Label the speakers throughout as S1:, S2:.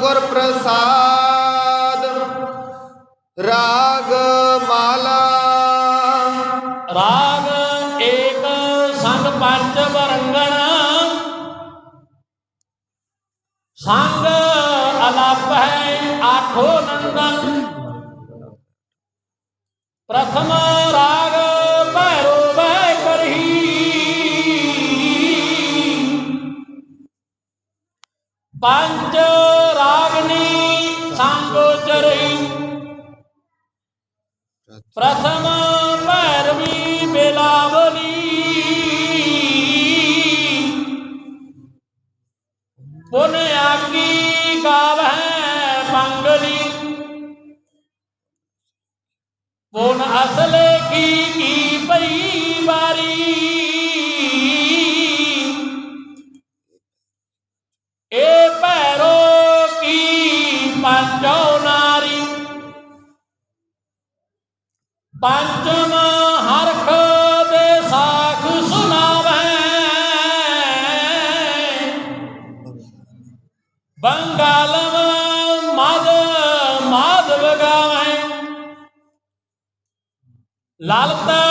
S1: ਗੁਰ ਪ੍ਰਸਾਦ, ਰਾਗ ਮਾਲਾ।
S2: ਰਾਗ ਏਕ ਸੰਗ ਪੰਜ ਵਰੰਗਣ। ਸੰਗ ਅਲਪ ਹੈ ਆਠੋ ਨੰਦਨ। ਪ੍ਰਥਮ ਰਾਗ ਭੈਰੋ ਬੈ ਕਰਹੀ। ਪੰਜ ਰਾਗਨੀ ਸੰਗੋ ਚਰਹੀ ਪ੍ਰਥਮ ਭੈਰਵੀ ਬੇਲਾਵਲੀ। ਪੁਨ ਆਗੀ ਗਾਵਹਿ ਮੰਗਲੀ। ਪੁਨ ਅਸਲੇ ਕੀ ਕੀ ਪਈ ਬਾਰੀ ਪੰਚਮ ਹਰਖ ਦੇ ਸਾਖ ਸੁਣਾਵੇ। ਬੰਗਾਲਮ ਮਦ ਮਾਧਵ ਗਾਵੇ ਲਾਲਤਾ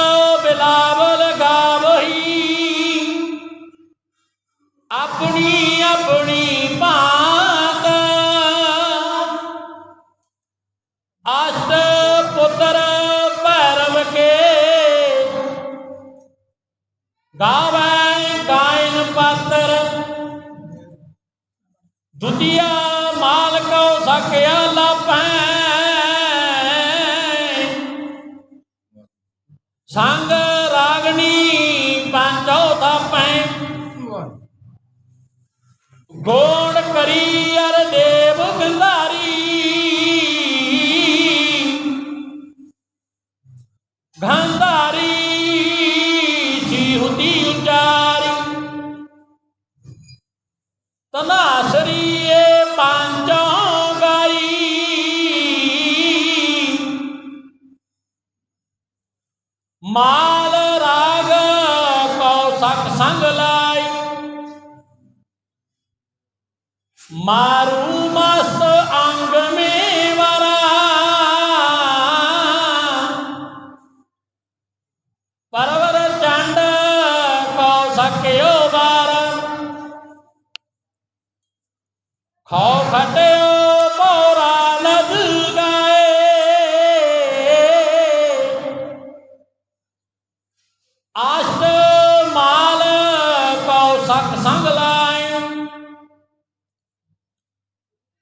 S2: ਬਿਲਾਵਲ ਗਾਵੈ ਗਾਇਨ ਪਾਤਰ। ਦੁਤੀਆ ਮਾਲਕੋ ਸਕਿਆ ਲਾਪੈ। ਸੰਗ ਰਾਗਣੀ ਪੰਜੋ ਥਾਪੈ। ਗੋਣ ਕਰੀ ਅਰ ਦੇਵ ਬਿੰਦਾਰੀ ਕੋ ਸਕ ਸੰਗ ਲਾਈ ਮਾਰੂ ਮਸਤ ਅੰਗ ਮੇ ਵਰਾ ਪਰਵਰ ਚੰਡ ਕੋ ਸਕਿਓ ਬਾਰ। ਖੋ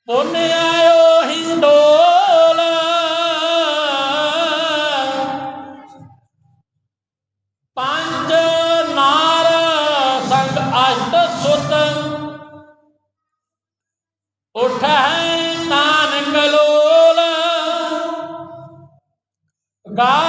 S2: ਪੁੰਨ ਆਇਓ ਹਿੰਡੋਲ। ਪੰਜ ਨਾਰ ਸੰਗ ਅਸ਼ਟ ਸੁਤ। ਉਠੈ ਨਾਨਕ ਲੋਲ। ਗਾਇਨ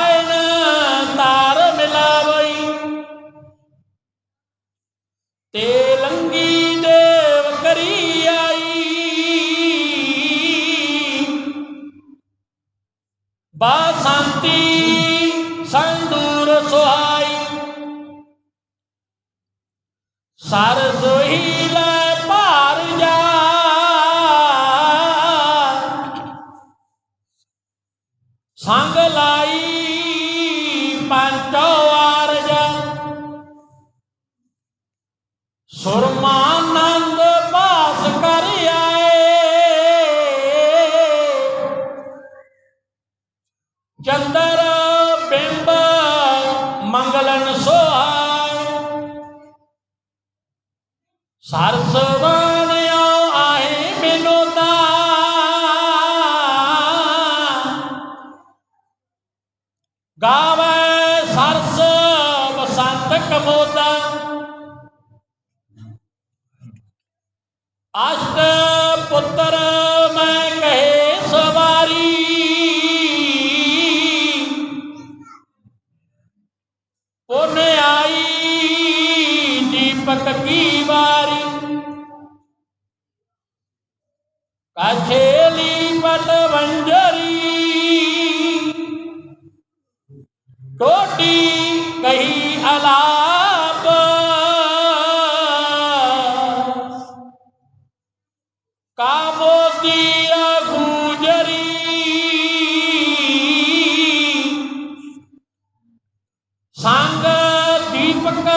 S2: ਬਾਸੰਤੀ ਸੰਦੂਰ ਸੁਹਾਈ। ਸਰ ਸੋਹੀ ਲੈ ਭਾਰ ਜਾ। ਸੰਗ ਲਾ ਚੰਦਰ ਬਿੰਬ ਮੰਗਲਨ ਸੋਹਾਏ ਸਰਸ ਬਾਣਿਓ ਆਏ ਬਿਨੋਦਾ ਗਾਵੇ ਸਰਸ ਬਸੰਤ ਕਮੋਦਾ ਅਸ਼ਟ ਪੁੱਤਰ ટકી વારી કાછેલી પટવંજરી ટોટી કહી અલાપ કામોતી ગુજરી સાંગ દીપક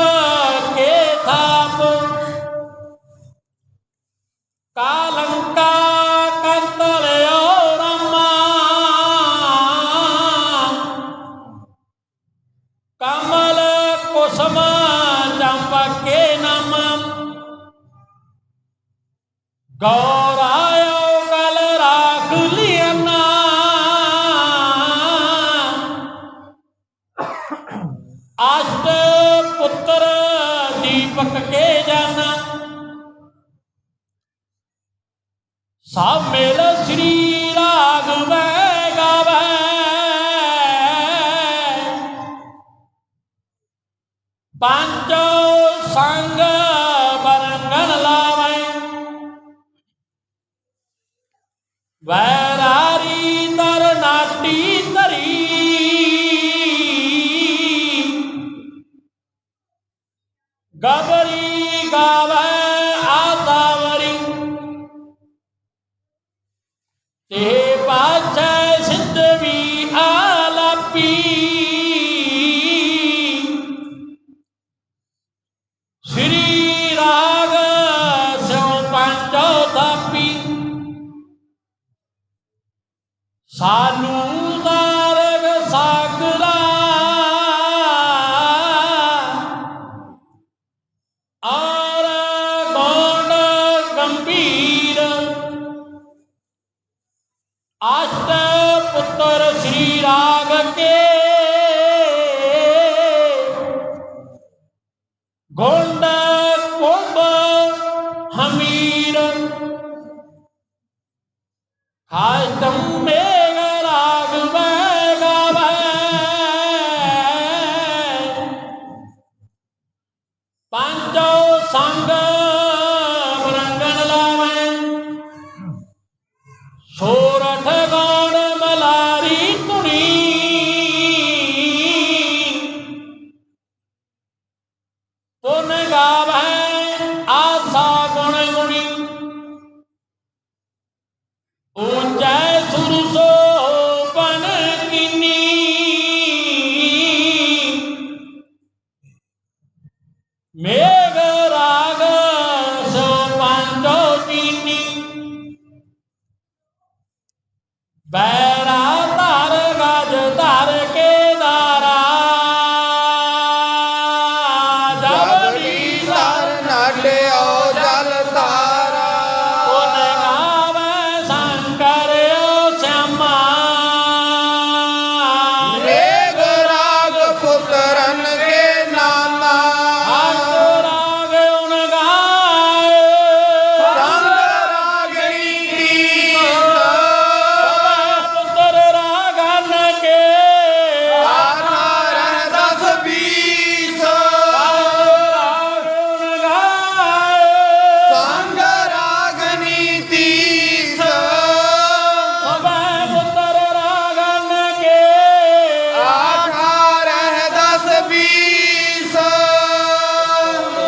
S2: चंपके नम गौरायो कल राख लियना अष्ट पुत्र दीपक के जाना सब मेल श्री राघव ਪੰਜ ਸੰਗ ਬਰੰਗਣ ਲਾਵੈ। ਵੈਰਾਰੀ ਸਾਨੂੰ ਦਾਰਗ ਸਾਗਰਾ ਆਰ ਗੌਣ ਗੰਭੀਰ। ਆਸ਼ਟ ਪੁੱਤਰ ਸ੍ਰੀ ਰਾਗ ਕੇ। ਗੋਂਡ ਕੁੰਭ ਹਮੀਰ। ਹਾਇ ਤੰਮੇ